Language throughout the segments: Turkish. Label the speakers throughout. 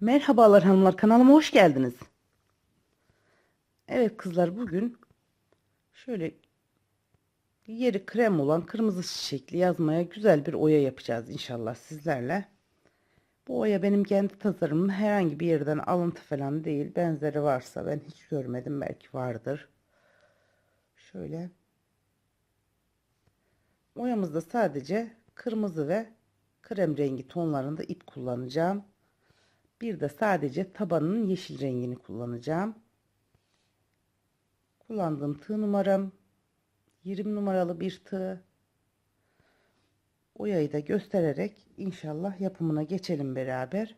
Speaker 1: Merhabalar hanımlar kanalıma hoş geldiniz. Evet kızlar bugün şöyle yeri krem olan kırmızı çiçekli yazmaya güzel bir oya yapacağız inşallah sizlerle. Bu oya benim kendi tasarımım herhangi bir yerden alıntı falan değil. Benzeri varsa ben hiç görmedim belki vardır. Şöyle. Oyamızda sadece kırmızı ve krem rengi tonlarında ip kullanacağım. Bir de sadece tabanının yeşil rengini kullanacağım. Kullandığım tığ numaram 20 numaralı bir tığ. Oyayı da göstererek inşallah yapımına geçelim beraber.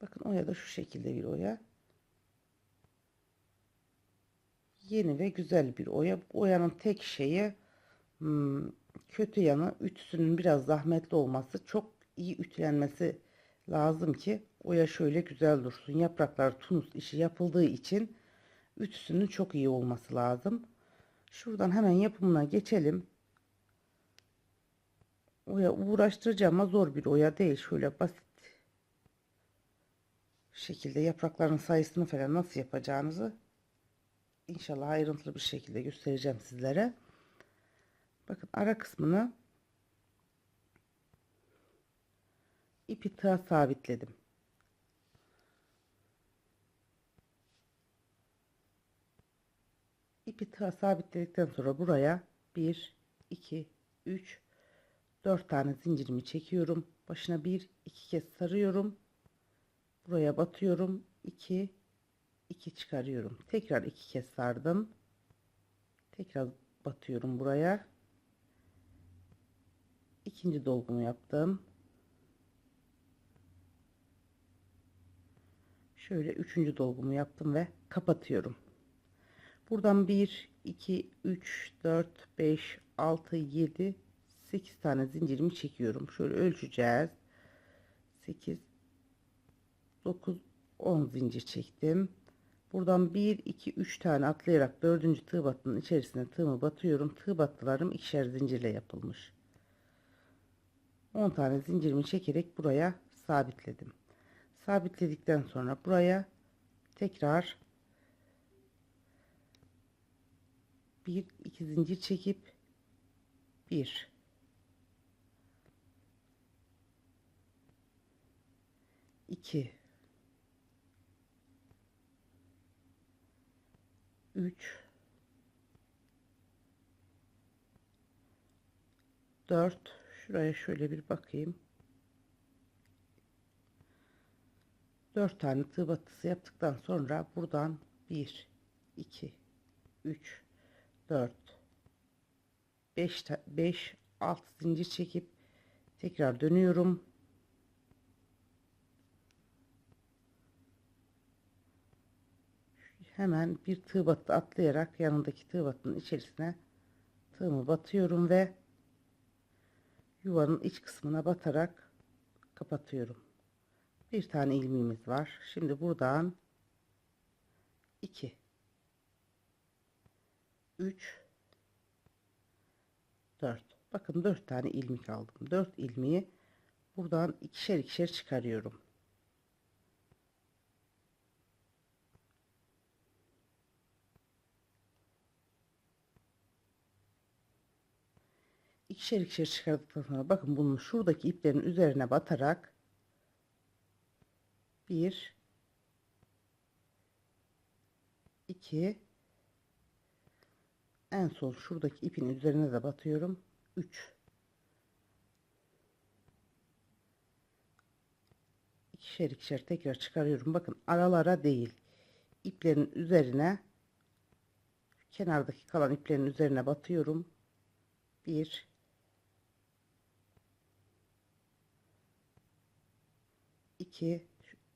Speaker 1: Bakın oya da şu şekilde bir oya. Yeni ve güzel bir oya. Oyanın tek şeyi hmm, kötü yanı ütüsünün biraz zahmetli olması. Çok iyi ütülenmesi lazım ki oya şöyle güzel dursun. Yapraklar tunus işi yapıldığı için ütüsünün çok iyi olması lazım. Şuradan hemen yapımına geçelim. Oya uğraştırıcı ama zor bir oya değil. Şöyle basit şekilde yaprakların sayısını falan nasıl yapacağınızı inşallah ayrıntılı bir şekilde göstereceğim sizlere. Bakın ara kısmını ipi tığa sabitledim. İpi tığa sabitledikten sonra buraya 1 2 3 4 tane zincirimi çekiyorum. Başına 1 2 kez sarıyorum. Buraya batıyorum. 2 2 çıkarıyorum. Tekrar 2 kez sardım. Tekrar batıyorum buraya. İkinci dolgumu yaptım. Şöyle üçüncü dolgumu yaptım ve kapatıyorum. Buradan 1, 2, 3, 4, 5, 6, 7, 8 tane zincirimi çekiyorum. Şöyle ölçeceğiz. 8, 9, 10 zincir çektim. Buradan 1, 2, 3 tane atlayarak 4. tığ battının içerisine tığımı batıyorum. Tığ battılarım ikişer zincirle yapılmış. 10 tane zincirimi çekerek buraya sabitledim. Sabitledikten sonra buraya tekrar 1 2 zincir çekip 1 2 3 4 şuraya şöyle bir bakayım. 4 tane tığ batısı yaptıktan sonra buradan 1 2 3 4 5 5 6 zincir çekip tekrar dönüyorum hemen bir tığ battı atlayarak yanındaki tığ battının içerisine tığımı batıyorum ve yuvanın iç kısmına batarak kapatıyorum. Bir tane ilmeğimiz var. Şimdi buradan 2 3 4 bakın 4 tane ilmek aldım. 4 ilmeği buradan ikişer ikişer çıkarıyorum. İkişer ikişer çıkardıktan sonra bakın bunun şuradaki iplerin üzerine batarak bir iki en son şuradaki ipin üzerine de batıyorum. 3 ikişer ikişer tekrar çıkarıyorum. Bakın aralara değil iplerin üzerine kenardaki kalan iplerin üzerine batıyorum. 1 2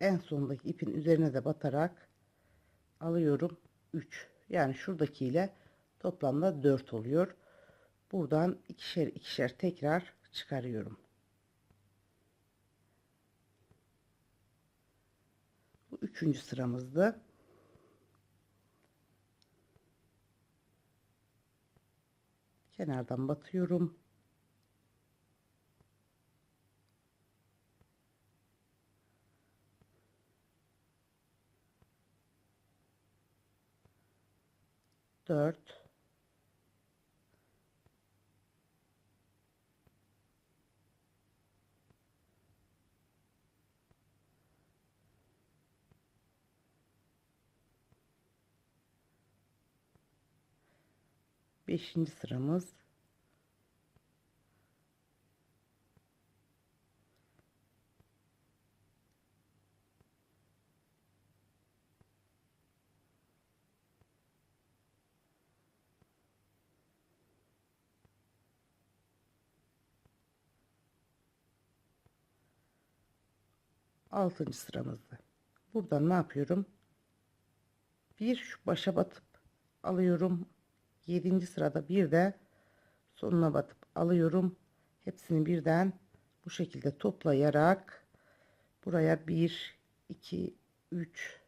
Speaker 1: en sondaki ipin üzerine de batarak alıyorum. 3 yani şuradaki ile toplamda 4 oluyor. Buradan ikişer ikişer tekrar çıkarıyorum. Bu üçüncü sıramızdı. Kenardan batıyorum. Dört. Beşinci sıramız. Altıncı sıramızda. Buradan ne yapıyorum? Bir şu başa batıp alıyorum. Yedinci sırada bir de sonuna batıp alıyorum. Hepsini birden bu şekilde toplayarak buraya 1 2 3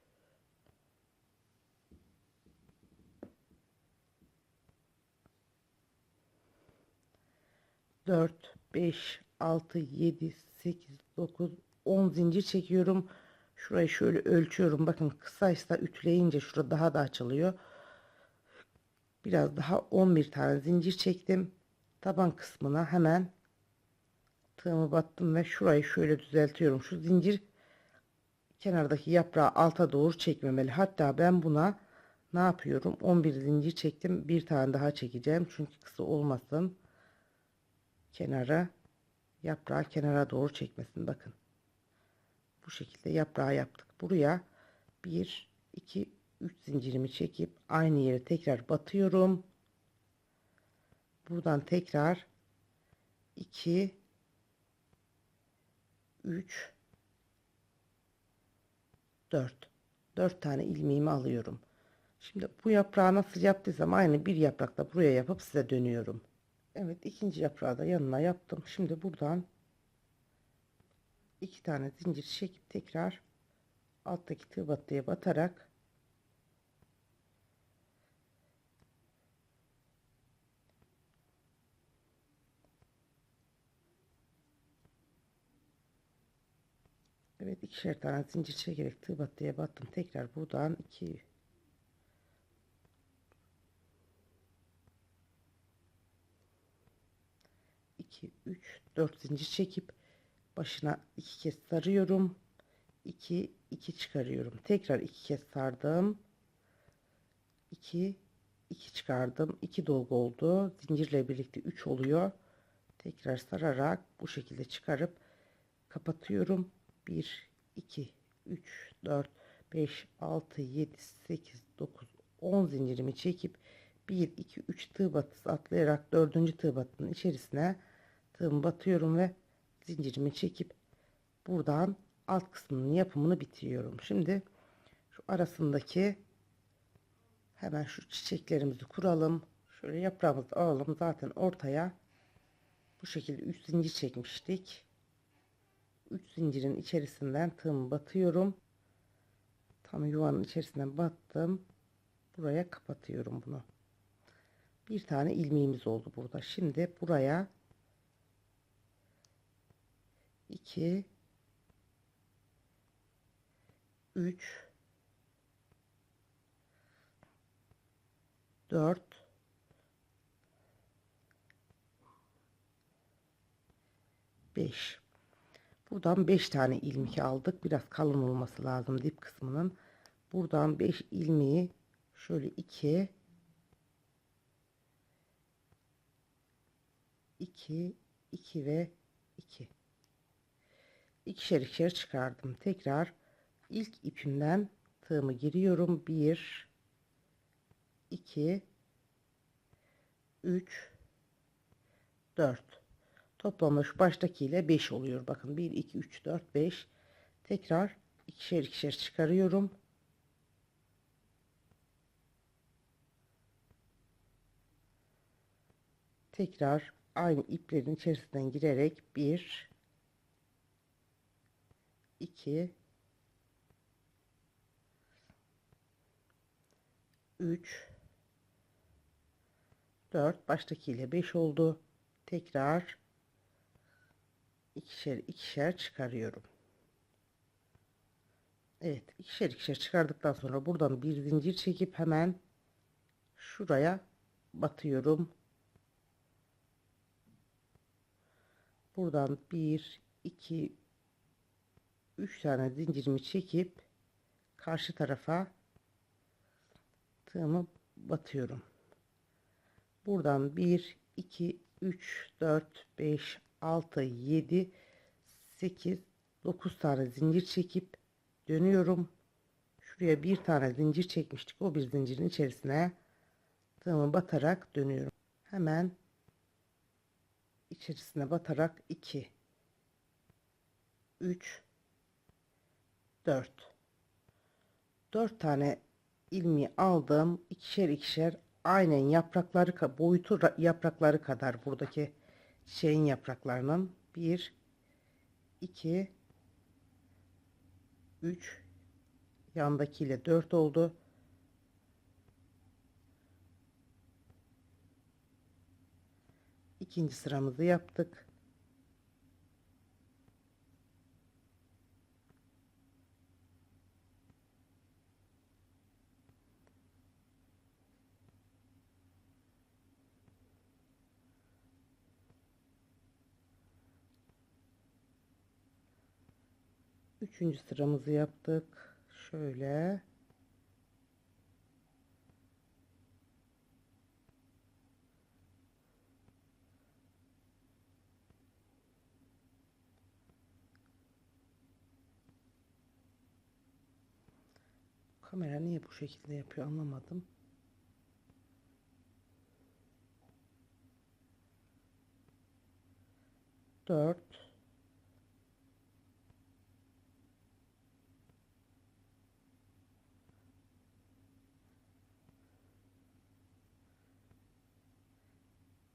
Speaker 1: 4 5 6 7 8 9 10 zincir çekiyorum. Şurayı şöyle ölçüyorum. Bakın kısaysa ütleyince şurada daha da açılıyor. Biraz daha 11 tane zincir çektim. Taban kısmına hemen tığımı battım ve şurayı şöyle düzeltiyorum. Şu zincir kenardaki yaprağı alta doğru çekmemeli. Hatta ben buna ne yapıyorum? 11 zincir çektim. Bir tane daha çekeceğim. Çünkü kısa olmasın. Kenara yaprağı kenara doğru çekmesin. Bakın. Bu şekilde yaprağı yaptık. Buraya 1 2 3 zincirimi çekip aynı yere tekrar batıyorum. Buradan tekrar 2 3 4 4 tane ilmeğimi alıyorum. Şimdi bu yaprağı nasıl yaptıysam aynı bir yaprakta buraya yapıp size dönüyorum. Evet ikinci yaprağı da yanına yaptım. Şimdi buradan iki tane zincir çekip tekrar alttaki tığ battıya batarak Evet ikişer tane zincir çekerek tığ battıya battım. Tekrar buradan 2 2 3 4 zincir çekip başına iki kez sarıyorum. 2 2 çıkarıyorum. Tekrar iki kez sardım. 2 2 çıkardım. 2 dolgu oldu. Zincirle birlikte 3 oluyor. Tekrar sararak bu şekilde çıkarıp kapatıyorum. 1 2 3 4 5 6 7 8 9 10 zincirimi çekip 1 2 3 tığ batısı atlayarak 4. tığ batının içerisine tığımı batıyorum ve zincirimi çekip buradan alt kısmının yapımını bitiriyorum. Şimdi şu arasındaki hemen şu çiçeklerimizi kuralım. Şöyle yaprağımızı alalım. Zaten ortaya bu şekilde 3 zincir çekmiştik. 3 zincirin içerisinden tığımı batıyorum. Tam yuvanın içerisinden battım. Buraya kapatıyorum bunu. Bir tane ilmeğimiz oldu burada. Şimdi buraya 2 3 4 5 Buradan 5 tane ilmek aldık. Biraz kalın olması lazım dip kısmının. Buradan 5 ilmeği şöyle 2 2 2 ve 2 ikişer ikişer çıkardım. Tekrar ilk ipimden tığımı giriyorum. 1 2 3 4 Toplamda şu baştaki ile 5 oluyor. Bakın 1 2 3 4 5 tekrar ikişer ikişer çıkarıyorum. Tekrar aynı iplerin içerisinden girerek 1 2 3 4 baştakiyle 5 oldu. Tekrar ikişer ikişer çıkarıyorum. Evet ikişer ikişer çıkardıktan sonra buradan bir zincir çekip hemen şuraya batıyorum. Buradan 1 2 3 tane zincirimi çekip karşı tarafa tığımı batıyorum. Buradan 1 2 3 4 5 6 7 8 9 tane zincir çekip dönüyorum. Şuraya bir tane zincir çekmiştik. O bir zincirin içerisine tığımı batarak dönüyorum. Hemen içerisine batarak 2 3 4 4 tane ilmeği aldım. ikişer ikişer aynen yaprakları boyutu ra- yaprakları kadar buradaki şeyin yapraklarının 1 2 3 yandakiyle 4 oldu. İkinci sıramızı yaptık. Üçüncü sıramızı yaptık. Şöyle. Kamera niye bu şekilde yapıyor anlamadım. Dört.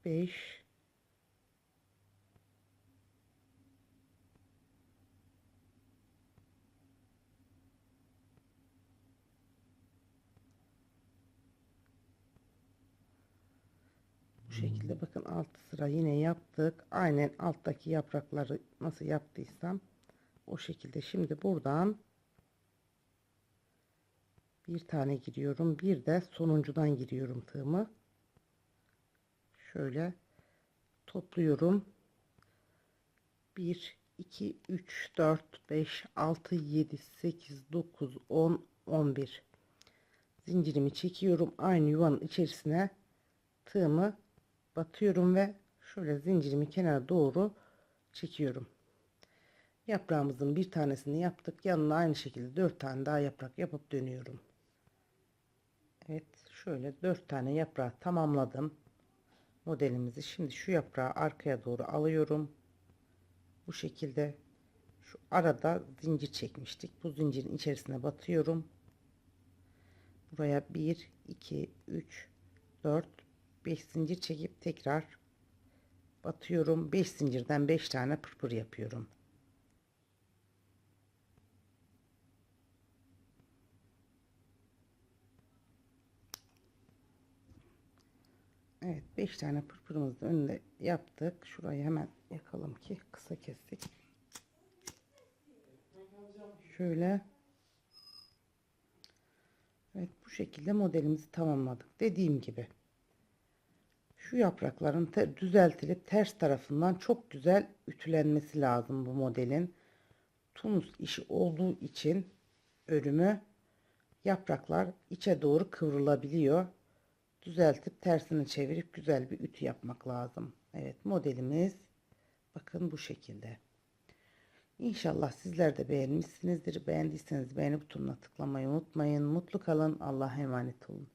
Speaker 1: Beş. Bu şekilde bakın alt sıra yine yaptık. Aynen alttaki yaprakları nasıl yaptıysam o şekilde. Şimdi buradan bir tane giriyorum. Bir de sonuncudan giriyorum tığımı. Şöyle topluyorum. 1 2 3 4 5 6 7 8 9 10 11 zincirimi çekiyorum. Aynı yuvanın içerisine tığımı batıyorum ve şöyle zincirimi kenara doğru çekiyorum. Yaprağımızın bir tanesini yaptık. Yanına aynı şekilde dört tane daha yaprak yapıp dönüyorum. Evet şöyle dört tane yaprağı tamamladım. Modelimizi şimdi şu yaprağı arkaya doğru alıyorum. Bu şekilde şu arada zincir çekmiştik. Bu zincirin içerisine batıyorum. Buraya 1 2 3 4 5 zincir çekip tekrar batıyorum 5 zincirden 5 tane pırpır yapıyorum Evet 5 tane pırpırımızı da önünde yaptık şurayı hemen yakalım ki kısa kestik şöyle Evet bu şekilde modelimizi tamamladık dediğim gibi şu yaprakların te- düzeltilip ters tarafından çok güzel ütülenmesi lazım bu modelin. Tunus işi olduğu için örümü yapraklar içe doğru kıvrılabiliyor. Düzeltip tersini çevirip güzel bir ütü yapmak lazım. Evet modelimiz bakın bu şekilde. İnşallah sizler de beğenmişsinizdir. Beğendiyseniz beğeni butonuna tıklamayı unutmayın. Mutlu kalın. Allah'a emanet olun.